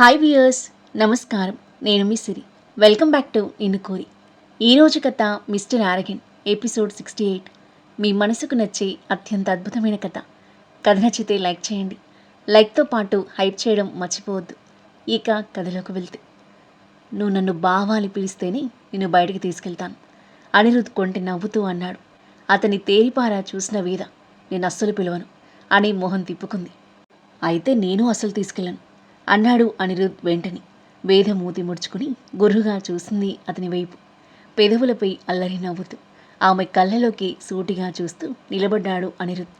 Hi viewers నమస్కారం. నేను మీ Siri. Welcome back to Ninnu Kori ఈరోజు కథ mister arrogant episode sixty eight. మీ మనసుకు నచ్చే అత్యంత అద్భుతమైన కథ. కథ నచ్చితే లైక్ చేయండి. లైక్తో పాటు హైప్ చేయడం మర్చిపోవద్దు. ఇక కథలోకి వెళ్తే. నువ్వు నన్ను బావాలి పిలిస్తేనే నిన్ను బయటికి తీసుకెళ్తాను. అనిరుద్ కొంటి నవ్వుతూ అన్నాడు. అతని తేరిపారా చూసిన వీధ నేను అస్సలు పిలవను అని మొహం తిప్పుకుంది. అయితే నేను అస్సలు తీసుకెళ్ళను. అన్నాడు అనిరుద్ వెంటనే. వేద మూతి ముడుచుకుని గుర్రుగా చూసింది అతని వైపు. పెదవులపై అల్లరి నవ్వుతూ ఆమె కళ్ళలోకి సూటిగా చూస్తూ నిలబడ్డాడు అనిరుద్.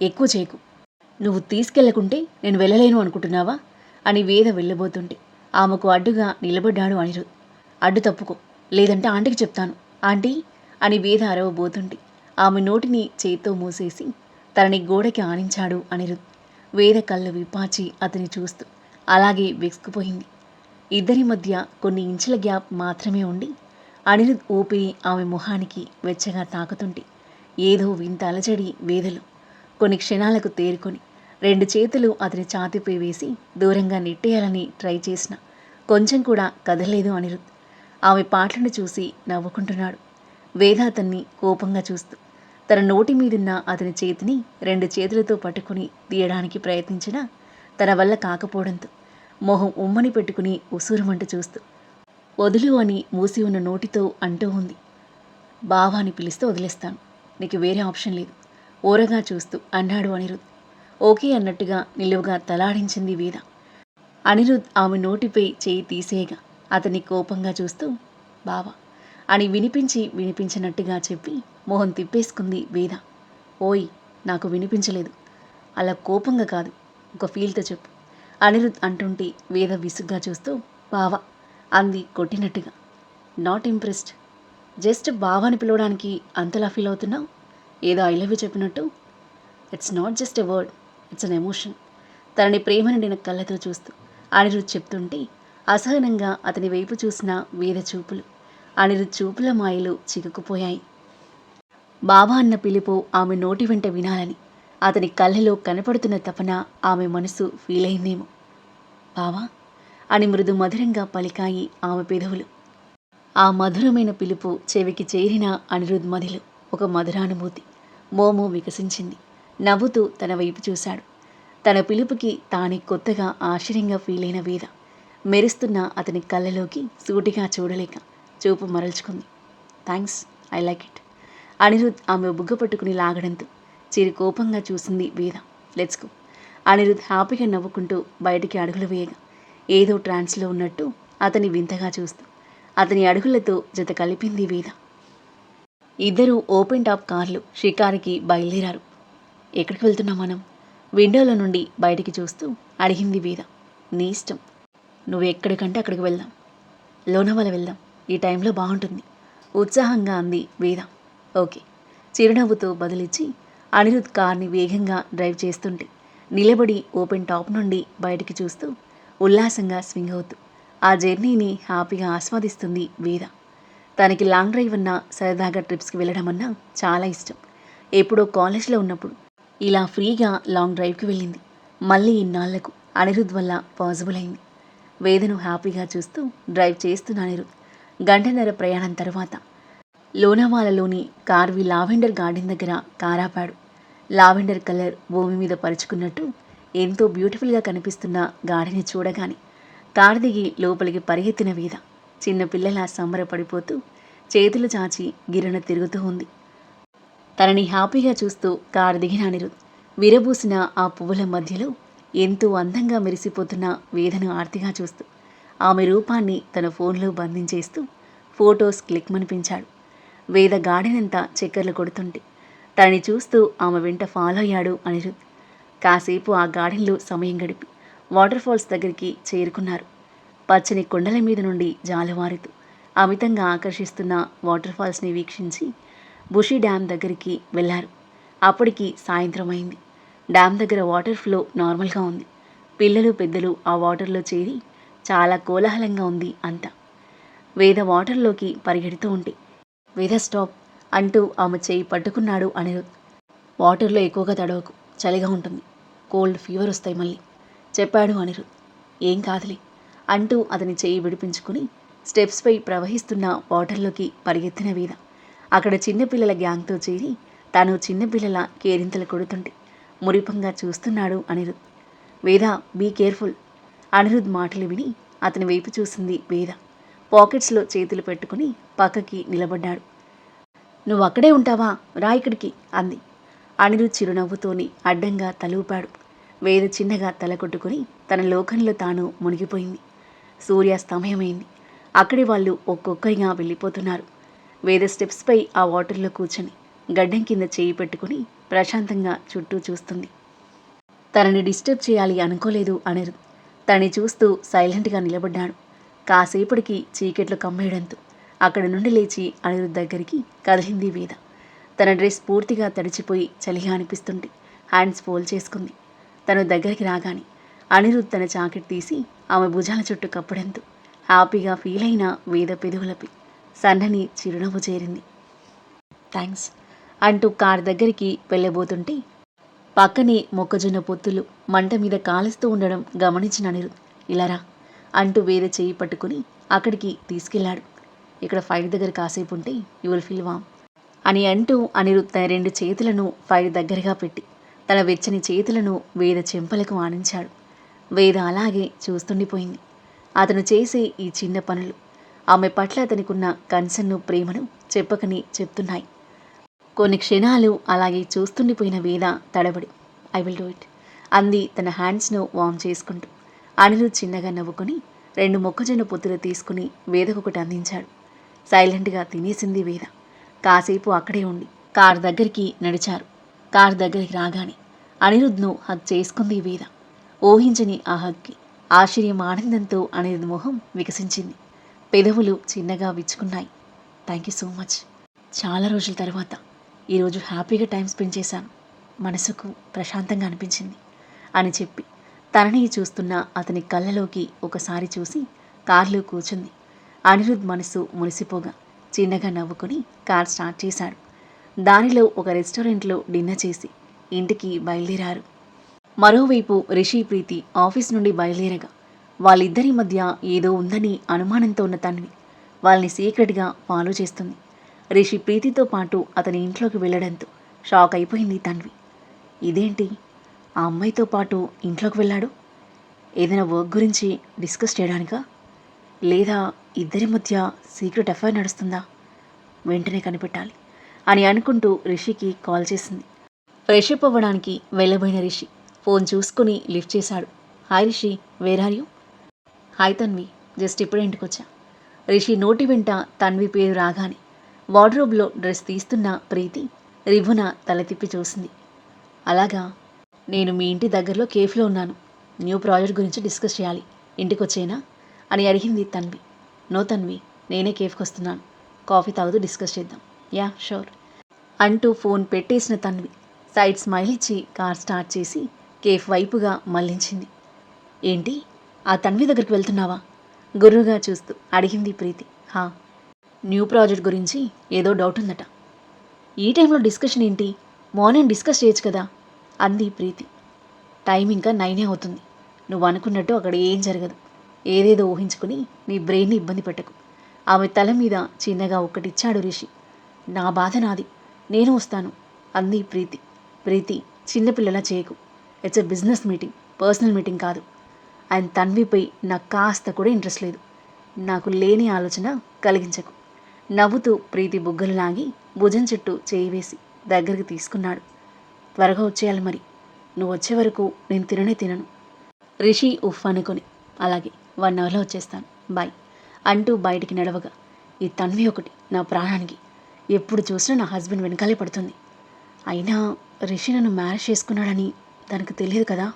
ఎక్కువ చేయకు. నువ్వు తీసుకెళ్ళకుంటే నేను వెళ్ళలేను అనుకుంటున్నావా? అని వేద వెళ్ళబోతుంటే ఆమెకు అడ్డుగా నిలబడ్డాడు అనిరుద్. అడ్డు తప్పుకో. లేదంటే ఆంటీకి చెప్తాను. ఆంటీ అని వేద అరవబోతుంటే ఆమె నోటిని చేత్తో మూసేసి తనని గోడకి ఆనించాడు అనిరుద్. వేద కళ్ళు విపాచి అతని చూస్తూ అలాగే విసుకుపోయింది ఇద్దరి మధ్య కొన్ని ఇంచుల గ్యాప్ మాత్రమే ఉండి అనిరుద్ ఊపిరి ఆమె ముఖానికి వెచ్చగా తాకుతుంటే ఏదో వింత అలజడి వేదలు కొన్ని క్షణాలకు తేరుకొని రెండు చేతులు అతని ఛాతిపై వేసి దూరంగా నెట్టేయాలని ట్రై చేసిన కొంచెం కూడా కదలలేదు అనిరుద్. ఆమె పాటలను చూసి నవ్వుకుంటున్నాడు. వేద అతన్ని కోపంగా చూస్తూ తన నోటి మీదున్న అతని చేతిని రెండు చేతులతో పట్టుకుని తీయడానికి ప్రయత్నించినా తన వల్ల కాకపోవడంతో మొహం ఉమ్మని పెట్టుకుని ఉసూరుమంట చూస్తూ వదులు అని మూసి ఉన్న నోటితో అంటూ ఉంది. బావా అని పిలిస్తే వదిలేస్తాను. నీకు వేరే ఆప్షన్ లేదు. ఓరగా చూస్తూ అన్నాడు అనిరుద్. ఓకే అన్నట్టుగా నిలువుగా తలాడించింది వేద అనిరుద్ ఆమె నోటిపై చేయి తీసేయగా అతన్ని కోపంగా చూస్తూ బావా అని వినిపించి వినిపించినట్టుగా చెప్పి మొహం తిప్పేసుకుంది వేద ఓయ్ నాకు వినిపించలేదు. అలా కోపంగా కాదు. ఒక ఫీల్తో చెప్పు. అనిరుద్ అంటుంటే వేద విసుగ్గా చూస్తూ బావా అంది కొట్టినట్టుగా. నాట్ ఇంప్రెస్డ్ జస్ట్ బావాని పిలవడానికి అంతలా ఫీల్ అవుతున్నావు? ఏదో ఐ లవ్ యూ చెప్పినట్టు? It's not just a word it's an emotion తనని ప్రేమ నిండిన కళ్ళతో చూస్తూ అనిరుద్ చెప్తుంటే అసహనంగా అతని వైపు చూసిన వేద చూపులు అనిరుద్ చూపుల మాయలు చిక్కుకుపోయాయి బావా అన్న పిలుపు ఆమె నోటి వెంట వినాలని అతని కళ్ళలో కనపడుతున్న తపన ఆమె మనసు ఫీల్ అయిందేమో. బావా అని మృదు మధురంగా పలికాయి ఆమె పెదవులు. ఆ మధురమైన పిలుపు చెవికి చేరిన అనిరుద్ మధిలు ఒక మధురానుభూతి. మోమో వికసించింది. నవ్వుతూ తన వైపు చూశాడు. తన పిలుపుకి తానే కొత్తగా ఆశ్చర్యంగా ఫీల్ అయిన వేద మెరుస్తున్న అతని కళ్ళలోకి సూటిగా చూడలేక చూపు మరల్చుకుంది. Thanks I like it. Anirudh ఆమె బుగ్గ పట్టుకుని లాగడంతో చిరు కోపంగా చూసింది వేద లెట్స్ గో. అనిరుద్ హ్యాపీగా నవ్వుకుంటూ బయటికి అడుగులు వేయగా ఏదో ట్రాన్స్లో ఉన్నట్టు అతని వింతగా చూస్తూ అతని అడుగులతో జత కలిపింది వేద ఇద్దరూ ఓపెన్ టాప్ కార్లు షికారికి బయలుదేరారు. ఎక్కడికి వెళ్తున్నాం మనం? విండోలో నుండి బయటికి చూస్తూ అడిగింది వేద నీ ఇష్టం. నువ్వు ఎక్కడికంటే అక్కడికి వెళ్దాం. లోనవల వెళ్దాం. ఈ టైంలో బాగుంటుంది. ఉత్సాహంగా అంది వేద ఓకే. చిరునవ్వుతో బదులిచ్చి అనిరుద్ కార్ని వేగంగా డ్రైవ్ చేస్తుంటే నిలబడి ఓపెన్ టాప్ నుండి బయటికి చూస్తూ ఉల్లాసంగా స్వింగ్ అవుతూ ఆ జర్నీని హ్యాపీగా ఆస్వాదిస్తుంది వేద. తనకి లాంగ్ డ్రైవ్ అన్నా సరదాగా ట్రిప్స్కి వెళ్ళడం అన్నా చాలా ఇష్టం. ఎప్పుడో కాలేజ్లో ఉన్నప్పుడు ఇలా ఫ్రీగా లాంగ్ డ్రైవ్కి వెళ్ళింది. మళ్ళీ ఇన్నాళ్ళకు అనిరుద్ వల్ల పాసిబుల్ అయింది. వేదను హ్యాపీగా చూస్తూ డ్రైవ్ చేస్తున్న అనిరుద్ గంటన్నర ప్రయాణం తర్వాత లోనావాలలోని కార్వి లావెండర్ గార్డెన్ దగ్గర కారాపాడు. లావెండర్ కలర్ భూమి మీద పరుచుకున్నట్టు ఎంతో బ్యూటిఫుల్గా కనిపిస్తున్న గాడిని చూడగానే కారు దిగి లోపలికి పరిగెత్తిన వీధ చిన్నపిల్లలా సంబరపడిపోతూ చేతులు చాచి గిరణ తిరుగుతూ ఉంది. తనని హ్యాపీగా చూస్తూ కారు దిగిన అనిరుద్ విరబూసిన ఆ పువ్వుల మధ్యలో ఎంతో అందంగా మెరిసిపోతున్న వేదను ఆర్తిగా చూస్తూ ఆమె రూపాన్ని తన ఫోన్లో బంధించేస్తూ ఫోటోస్ క్లిక్ మనిపించాడు వేద గాడినంతా చక్కర్లు కొడుతుంటే తనని చూస్తూ ఆమె వెంట ఫాలో అయ్యాడు అనిరుద్. కాసేపు ఆ గార్డెన్లో సమయం గడిపి వాటర్ ఫాల్స్ దగ్గరికి చేరుకున్నారు. పచ్చని కొండల మీద నుండి జాలవారుతూ అమితంగా ఆకర్షిస్తున్న వాటర్ ఫాల్స్ని వీక్షించి బుషి డ్యామ్ దగ్గరికి వెళ్ళారు. అప్పటికి సాయంత్రం అయింది. డ్యామ్ దగ్గర వాటర్ ఫ్లో నార్మల్గా ఉంది. పిల్లలు పెద్దలు ఆ వాటర్లో చేరి చాలా కోలాహలంగా ఉంది అంతా. వేద వాటర్లోకి పరిగెడుతూ ఉంటే వేద స్టాప్ అంటూ ఆమె చేయి పట్టుకున్నాడు అనిరుద్. వాటర్లో ఎక్కువగా తడవకు చలిగా ఉంటుంది. కోల్డ్ ఫీవర్ వస్తాయి మళ్ళీ చెప్పాడు అనిరుద్. ఏం కాదులే అంటూ అతని చేయి విడిపించుకుని స్టెప్స్పై ప్రవహిస్తున్న వాటర్లోకి పరిగెత్తిన వేద అక్కడ చిన్నపిల్లల గ్యాంగ్తో చేరి తాను చిన్నపిల్లల కేరింతలు కొడుతుంటే మురిపంగా చూస్తున్నాడు అనిరుద్. వేద బీ కేర్ఫుల్ అనిరుద్ మాటలు విని అతని వైపు చూసింది వేద పాకెట్స్లో చేతులు పెట్టుకుని పక్కకి నిలబడ్డాడు. నువ్వు అక్కడే ఉంటావా? రా ఇక్కడికి అంది. అనిరుద్ చిరునవ్వుతోని అడ్డంగా తలూపాడు. వేద చిన్నగా తల కొట్టుకుని తన లోకంలో తాను మునిగిపోయింది. సూర్యాస్తమయమైంది అక్కడి వాళ్ళు ఒక్కొక్కరిగా వెళ్ళిపోతున్నారు. వేద స్టెప్స్పై ఆ వాటర్లో కూర్చొని గడ్డం కింద చేయి పెట్టుకుని ప్రశాంతంగా చుట్టూ చూస్తుంది. తనని డిస్టర్బ్ చేయాలి అనుకోలేదు అనరు తనని చూస్తూ సైలెంట్గా నిలబడ్డాడు. కాసేపటికి చీకట్లు కమ్మేయడంతో అక్కడి నుండి లేచి అనిరుద్ దగ్గరికి కదిలింది వేద తన డ్రెస్ పూర్తిగా తడిచిపోయి చలిగా అనిపిస్తుంది హ్యాండ్స్ ఫోల్డ్ చేసుకుంది. తను దగ్గరికి రాగానే అనిరుద్ తన జాకెట్ తీసి ఆమె భుజాల చుట్టూ కప్పడంతో హ్యాపీగా ఫీల్ అయిన వేద పెదవులపై సన్నని చిరునవ్వు చేరింది. థ్యాంక్స్ అంటూ కార్ దగ్గరికి వెళ్ళబోతుంటే పక్కనే మొక్కజొన్న పొత్తులు మంట మీద కాలుస్తూ ఉండడం గమనించిన అనిరుద్ ఇలారా అంటూ వేద చేయి పట్టుకుని అక్కడికి తీసుకెళ్ళాడు. ఇక్కడ ఫైర్ దగ్గర కాసేపు ఉంటే యు విల్ ఫీల్ వామ్ అని అంటూ అనిరుద్ తన రెండు చేతులను ఫైర్ దగ్గరగా పెట్టి తన వెచ్చని చేతులను వేద చెంపలకు ఆనించాడు. వేద అలాగే చూస్తుండిపోయింది. అతను చేసే ఈ చిన్న పనులు ఆమె పట్ల అతనికున్న కన్సర్ను ప్రేమను చెప్పకని చెప్తున్నాయి. కొన్ని క్షణాలు అలాగే చూస్తుండిపోయిన వేద తడబడి ఐ విల్ డూ ఇట్ అంది తన హ్యాండ్స్ను వార్మ్ చేసుకుంటూ. అనిరుద్ చిన్నగా నవ్వుకొని రెండు మొక్కజొన్న పొత్తులు తీసుకుని వేదకొకటి అందించాడు. సైలెంట్గా తినేసింది వేద కాసేపు అక్కడే ఉండి కార్ దగ్గరికి నడిచారు. కార్ దగ్గరికి రాగానే అనిరుద్ను హక్ చేసుకుంది వేద ఊహించని ఆ హగ్కి ఆశ్చర్యం ఆనందంతో అనిరుద్ మొహం వికసించింది. పెదవులు చిన్నగా విచ్చుకున్నాయి. Thank you so much. చాలా రోజుల తర్వాత ఈరోజు హ్యాపీగా టైం స్పెండ్ చేశాను. మనసుకు ప్రశాంతంగా అనిపించింది అని చెప్పి తనని చూస్తున్న అతని కళ్ళలోకి ఒకసారి చూసి కారులో కూర్చుంది. అనిరుద్ మనసు మునిసిపోగా చిన్నగా నవ్వుకుని కార్ స్టార్ట్ చేశాడు. దానిలో ఒక రెస్టారెంట్లో డిన్నర్ చేసి ఇంటికి బయలుదేరారు. మరోవైపు రిషి ప్రీతి ఆఫీస్ నుండి బయలుదేరగా వాళ్ళిద్దరి మధ్య ఏదో ఉందని అనుమానంతో ఉన్న తన్వి వాళ్ళని సీక్రెట్గా ఫాలో చేస్తుంది. రిషి ప్రీతితో పాటు అతని ఇంట్లోకి వెళ్ళడంతో షాక్ అయిపోయింది తన్వి. ఇదేంటి? ఆ అమ్మాయితో పాటు ఇంట్లోకి వెళ్ళాడు? ఏదైనా వర్క్ గురించి డిస్కస్ చేయడానికా? లేదా ఇద్దరి మధ్య సీక్రెట్ అఫైర్ నడుస్తుందా? వెంటనే కనిపెట్టాలి. అని అనుకుంటూ రిషికి కాల్ చేసింది. ఫ్రెషప్ అవ్వడానికి వెళ్ళబోయిన రిషి ఫోన్ చూసుకుని లిఫ్ట్ చేశాడు. Hi Rishi where are you hi Tanvi just ఇప్పుడే ఇంటికొచ్చా? రిషి నోటి వెంట తన్వి పేరు రాగానే వార్డ్రోబ్లో డ్రెస్ తీస్తున్న ప్రీతి రిభున తల తిప్పి చూసింది. అలాగా? నేను మీ ఇంటి దగ్గరలో కేఫ్లో ఉన్నాను. న్యూ ప్రాజెక్ట్ గురించి డిస్కస్ చేయాలి. ఇంటికి వచ్చేనా అని అడిగింది తన్వి. నో తన్వి నేనే కేఫ్కి వస్తున్నాను కాఫీ తాగుతూ డిస్కస్ చేద్దాం. Yeah sure. అంటూ ఫోన్ పెట్టేసిన తన్వి సైడ్ స్మైల్ ఇచ్చి కార్ స్టార్ట్ చేసి కేఫ్ వైపుగా మళ్ళించింది ఏంటి ఆ తన్వి దగ్గరికి వెళ్తున్నావా? గుర్రుగా చూస్తూ అడిగింది ప్రీతి. హా న్యూ ప్రాజెక్ట్ గురించి ఏదో డౌట్ ఉందట. ఈ టైంలో డిస్కషన్ ఏంటి? మార్నింగ్ డిస్కస్ చేయొచ్చు కదా? అంది ప్రీతి. టైం ఇంకా నైనే అవుతుంది. నువ్వు అనుకున్నట్టు అక్కడ ఏం జరగదు. ఏదేదో ఊహించుకుని నీ బ్రెయిన్ని ఇబ్బంది పెట్టకు. ఆమె తల మీద చిన్నగా ఒకటిచ్చాడు రిషి. నా బాధ నాది. నేను వస్తాను అంది ప్రీతి. ప్రీతి చిన్నపిల్లల చేయకు. It's a business meeting personal meeting కాదు. ఆయన తన్విపై నాకు కాస్త కూడా ఇంట్రెస్ట్ లేదు. నాకు లేని ఆలోచన కలిగించకు. నవ్వుతూ ప్రీతి బుగ్గలు లాగి భుజం చుట్టూ చేయి వేసి దగ్గరికి తీసుకున్నాడు. త్వరగా వచ్చేయాలి మరి. నువ్వు వచ్చే వరకు నేను తిననే తినను. రిషి ఉఫ్ అనుకొని అలాగే వన్ అవర్లో వచ్చేస్తాను. బాయ్. అంటూ బయటికి నడవగా. ఈ తన్వి ఒకటి నా ప్రాణానికి. ఎప్పుడు చూసినా నా హస్బెండ్ వెనకాలే పడుతుంది. అయినా రిషి నన్ను మ్యారేజ్ చేసుకున్నాడని దానికి తెలియదు కదా?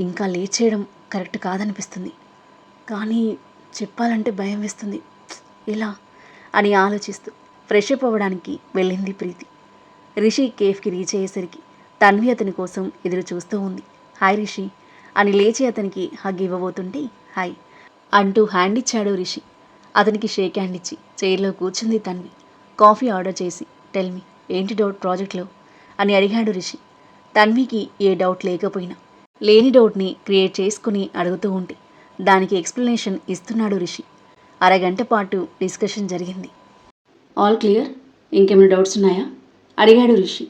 ఇంకా లేట్ చేయడం కరెక్ట్ కాదనిపిస్తుంది. కానీ చెప్పాలంటే భయం వేస్తుంది. ఎలా? అని ఆలోచిస్తూ ఫ్రెష్ అప్ అవ్వడానికి వెళ్ళింది ప్రీతి. రిషి కేఫ్కి రీచ్ అయ్యేసరికి తన్వి అతని కోసం ఎదురు చూస్తూ ఉంది. హాయ్ రిషి అని లేచి అతనికి హగ్ ఇవ్వబోతుంటే హాయ్ అంటూ హ్యాండ్ ఇచ్చాడు రిషి. అతనికి షేక్ హ్యాండ్ ఇచ్చి చైర్లో కూర్చుంది తన్వి. కాఫీ ఆర్డర్ చేసి టెల్ మీ ఏంటి డౌట్ ప్రాజెక్ట్లో? అని అడిగాడు రిషి. తన్వికి ఏ డౌట్ లేకపోయినా. లేని డౌట్ని క్రియేట్ చేసుకుని అడుగుతూ ఉంటే దానికి ఎక్స్ప్లెనేషన్ ఇస్తున్నాడు రిషి. అరగంట పాటు డిస్కషన్ జరిగింది. All clear? ఇంకేమైనా డౌట్స్ ఉన్నాయా? అడిగాడు Rishi.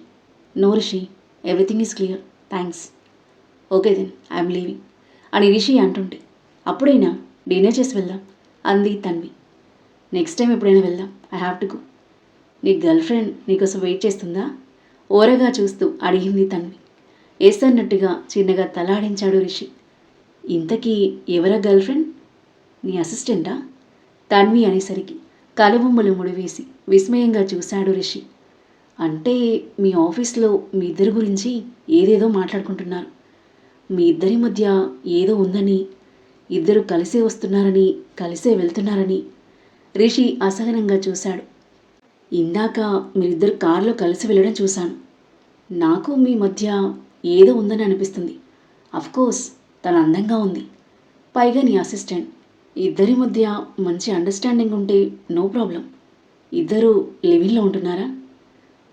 No Rishi everything is clear thanks. Okay then I'm leaving అని రిషి అంటుంటే అప్పుడైనా డిన్నర్ చేసి వెళ్దాం అంది తన్వి. నెక్స్ట్ టైం ఎప్పుడైనా వెళ్దాం ఐ హ్యావ్ టు గో నీ గర్ల్ ఫ్రెండ్ నీకోసం వెయిట్ చేస్తుందా? ఓరగా చూస్తూ అడిగింది తన్వి. ఏసన్నట్టుగా చిన్నగా తలాడించాడు రిషి. ఇంతకీ ఎవరా గర్ల్ ఫ్రెండ్? నీ అసిస్టెంటా? తన్వి అనేసరికి కలబొమ్మలు ముడివేసి విస్మయంగా చూశాడు రిషి. అంటే మీ ఆఫీస్లో మీ ఇద్దరి గురించి ఏదేదో మాట్లాడుకుంటున్నారు. మీ ఇద్దరి మధ్య ఏదో ఉందని ఇద్దరు కలిసే వస్తున్నారని కలిసే వెళ్తున్నారని రిషి అసహనంగా చూశాడు. ఇందాక మీరిద్దరు కారులో కలిసి వెళ్ళడం చూశాను. నాకు మీ మధ్య ఏదో ఉందని అనిపిస్తుంది. అఫ్కోర్స్ తను అందంగా ఉంది. పైగా నీ అసిస్టెంట్ ఇద్దరి మధ్య మంచి అండర్స్టాండింగ్ ఉంటే నో ప్రాబ్లం ఇద్దరు లివింగ్లో ఉంటున్నారా?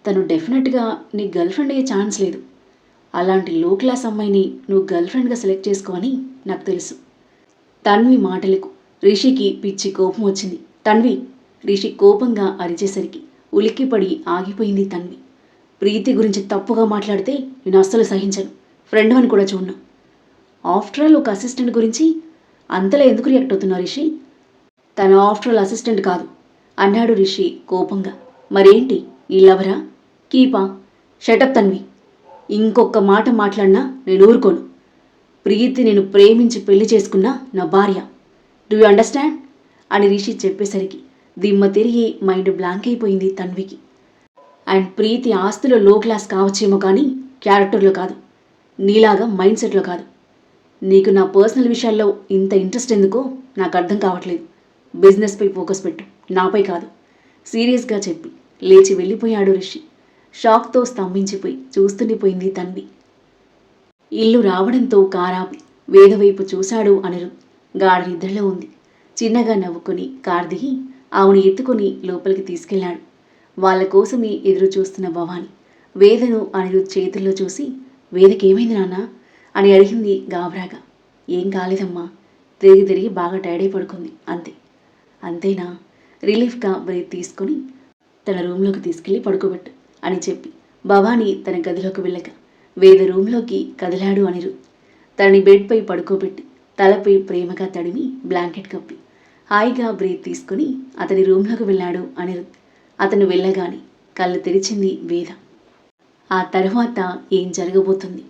తను డెఫినెట్గా నీ గర్ల్ ఫ్రెండ్ అయ్యే ఛాన్స్ లేదు. అలాంటి లో క్లాస్ అమ్మాయిని నువ్వు గర్ల్ ఫ్రెండ్గా సెలెక్ట్ చేసుకోవని నాకు తెలుసు. తన్వి మాటలకు రిషికి పిచ్చి కోపం వచ్చింది. తన్వి రిషి కోపంగా అరిచేసరికి ఉలిక్కిపడి ఆగిపోయింది తన్వి. ప్రీతి గురించి తప్పుగా మాట్లాడితే నేను అస్సలు సహించను. ఫ్రెండ్ అని కూడా చూడను. ఆఫ్టర్ ఆల్ ఒక అసిస్టెంట్ గురించి అంతలా ఎందుకు రియాక్ట్ అవుతున్నా రిషి? తన ఆఫ్టర్ ఆల్ అసిస్టెంట్ కాదు అన్నాడు రిషి కోపంగా. మరేంటి నీ లవరా? కీపా షటప్ తన్వి. ఇంకొక మాట మాట్లాడినా నేను ఊరుకోను. ప్రీతి నేను ప్రేమించి పెళ్ళి చేసుకున్న నా భార్య. డూ యూ అండర్స్టాండ్ అని రిషి చెప్పేసరికి దిమ్మ తిరిగి మైండ్ బ్లాంక్ అయిపోయింది తన్వికి. అండ్ ప్రీతి ఆస్తులో లో క్లాస్ కావచ్చేమో కానీ క్యారెక్టర్లో కాదు. నీలాగా మైండ్ సెట్లో కాదు. నీకు నా పర్సనల్ విషయాల్లో ఇంత ఇంట్రెస్ట్ ఎందుకో నాకు అర్థం కావట్లేదు. బిజినెస్పై ఫోకస్ పెట్టు. నాపై కాదు. సీరియస్గా చెప్పి లేచి వెళ్ళిపోయాడు రిషి. షాక్తో స్తంభించిపోయి చూస్తుండిపోయింది తన్వి. ఇల్లు రావడంతో కారా వేదవైపు చూశాడు అనిరుద్. గాడి నిద్రలో ఉంది. చిన్నగా నవ్వుకుని కార్ దిగి ఆవును ఎత్తుకొని లోపలికి తీసుకెళ్ళాడు వాళ్ళ కోసమే ఎదురు చూస్తున్న భవాని. వేదను అనిరుద్ చేతుల్లో చూసి వేదకి ఏమైంది నాన్న? అని అడిగింది గాబరాగా ఏం కాలేదమ్మా. తిరిగి తిరిగి బాగా టైర్డ్ అయి పడుకుంది. అంతే. అంతేనా? రిలీఫ్గా బ్రేక్ తీసుకొని తన రూమ్లోకి తీసుకెళ్ళి పడుకోబెట్టు అని చెప్పి భవానీ తన గదిలోకి వెళ్ళక వేద రూమ్లోకి కదిలాడు అనిరు. తనని బెడ్పై పడుకోబెట్టి తలపై ప్రేమగా తడిమి బ్లాంకెట్ కప్పి హాయిగా బ్రీత్ తీసుకుని అతని రూమ్లోకి వెళ్ళాడు అనిరుద్ అతను వెళ్ళగానే కళ్ళు తెరిచింది వేద. ఆ తర్వాత ఏం జరగబోతుంది?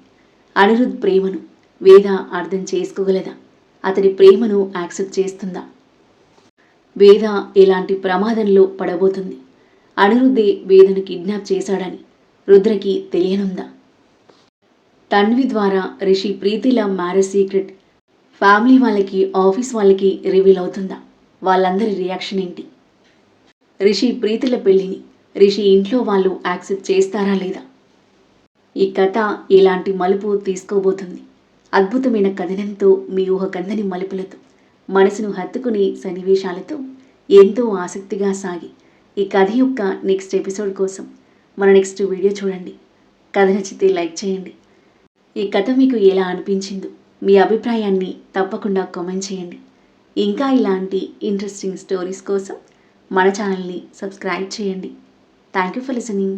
అనిరుద్ ప్రేమను వేద అర్థం చేసుకోగలదా? అతని ప్రేమను యాక్సెప్ట్ చేస్తుందా? వేద ఎలాంటి ప్రమాదంలో పడబోతుంది? అనిరుద్దే వేదను కిడ్నాప్ చేశాడని రుద్రకి తెలియనుందా? తన్వి ద్వారా రిషి ప్రీతిల మ్యారేజ్ సీక్రెట్. ఫ్యామిలీ వాళ్ళకి ఆఫీస్ వాళ్ళకి రివీల్ అవుతుందా? వాళ్ళందరి రియాక్షన్ ఏంటి? రిషి ప్రీతిల పెళ్ళిని రిషి ఇంట్లో వాళ్ళు యాక్సెప్ట్ చేస్తారా లేదా? ఈ కథ ఇలాంటి మలుపు తీసుకోబోతుంది. అద్భుతమైన కథనంతో మీ ఊహ కందని మలుపులతో మనసును హత్తుకునే సన్నివేశాలతో ఎంతో ఆసక్తిగా సాగి ఈ కథ యొక్క నెక్స్ట్ ఎపిసోడ్ కోసం మన నెక్స్ట్ వీడియో చూడండి. కథ నచ్చితే లైక్ చేయండి. ఈ కథ మీకు ఎలా అనిపించిందో మీ అభిప్రాయాన్ని తప్పకుండా కామెంట్ చేయండి. ఇంకా ఇలాంటి ఇంట్రెస్టింగ్ స్టోరీస్ కోసం మన ఛానల్ని సబ్స్క్రైబ్ చేయండి. Thank you for listening